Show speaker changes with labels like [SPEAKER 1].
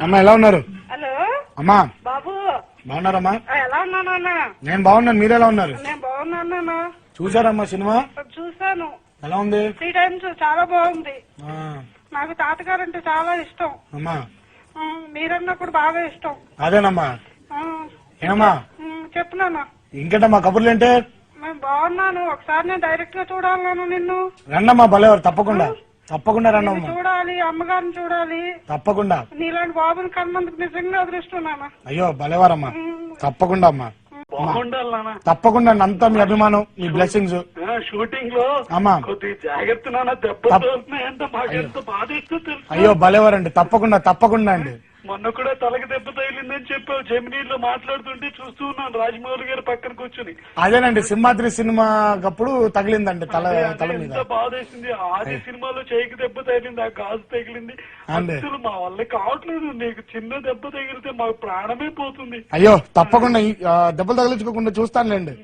[SPEAKER 1] అమ్మా ఎలా ఉన్నారు?
[SPEAKER 2] హలో?
[SPEAKER 1] అమ్మా.
[SPEAKER 2] బాబు.
[SPEAKER 1] బాగున్నారమ్మా?
[SPEAKER 2] ఎలా ఉన్నావు నాన్న?
[SPEAKER 1] నేను బాగున్నాను. మీరు ఎలా ఉన్నారు?
[SPEAKER 2] నేను బాగున్నాను నాన్న.
[SPEAKER 1] చూసారమ్మా సినిమా?
[SPEAKER 2] చూసాను
[SPEAKER 1] ఎలా ఉంది?
[SPEAKER 2] త్రీ టైమ్స్ చాలా బాగుంది.
[SPEAKER 1] ఆ,
[SPEAKER 2] నాకు తాతగారు అంటే చాలా ఇష్టం.
[SPEAKER 1] అమ్మా.
[SPEAKER 2] మీరన్నా కూడా బాగా ఇష్టం.
[SPEAKER 1] అదేనమ్మా. ఏమమ్మా
[SPEAKER 2] ఉమ్, చెప్పు నాన్న.
[SPEAKER 1] ఇంకేటమ్మా కబుర్లు ఏంటే?
[SPEAKER 2] నేను బాగున్నాను. ఒకసారి నేను డైరెక్ట్గా చూడాలను నిన్ను.
[SPEAKER 1] రండమ్మా భలేవారు తప్పకుండా. తప్పకుండా రండమ్మా
[SPEAKER 2] చూడాలి అమ్మగారిని చూడాలి.
[SPEAKER 1] తప్పకుండా.
[SPEAKER 2] నీలాంటి బాబుని కన్నందుకు నిజంగా అదృష్టం
[SPEAKER 1] అయ్యో భలేవారమ్మా తప్పకుండా అమ్మా. తప్పకుండా అంతా మీ అభిమానం మీ బ్లెస్సింగ్స్
[SPEAKER 3] షూటింగ్లో
[SPEAKER 1] అమ్మా.
[SPEAKER 3] జాగ్రత్త
[SPEAKER 1] అయ్యో భలేవారండి తప్పకుండా తప్పకుండా అండి.
[SPEAKER 3] మొన్న కూడా తలకి దెబ్బ తగిలిందని చెప్పావు. జమినీలో మాట్లాడుతుంటే చూస్తూ ఉన్నాను. రాజమౌళి గారి పక్కన కూర్చుని.
[SPEAKER 1] అదేనండి సింహాద్రి సినిమా అప్పుడు తగిలిందండి తల తల మీద.
[SPEAKER 3] ఎంత బాధ వేసింది ఆది సినిమాలో చేయికి దెబ్బ తగిలింది ఆ గాజు తగిలింది. అసలు మా వల్ల కావట్లేదు. నీకు చిన్న దెబ్బ తగిలితే మాకు ప్రాణమే పోతుంది.
[SPEAKER 1] అయ్యో తప్పకుండా దెబ్బలు తగిలించుకోకుండా చూస్తానులేండి.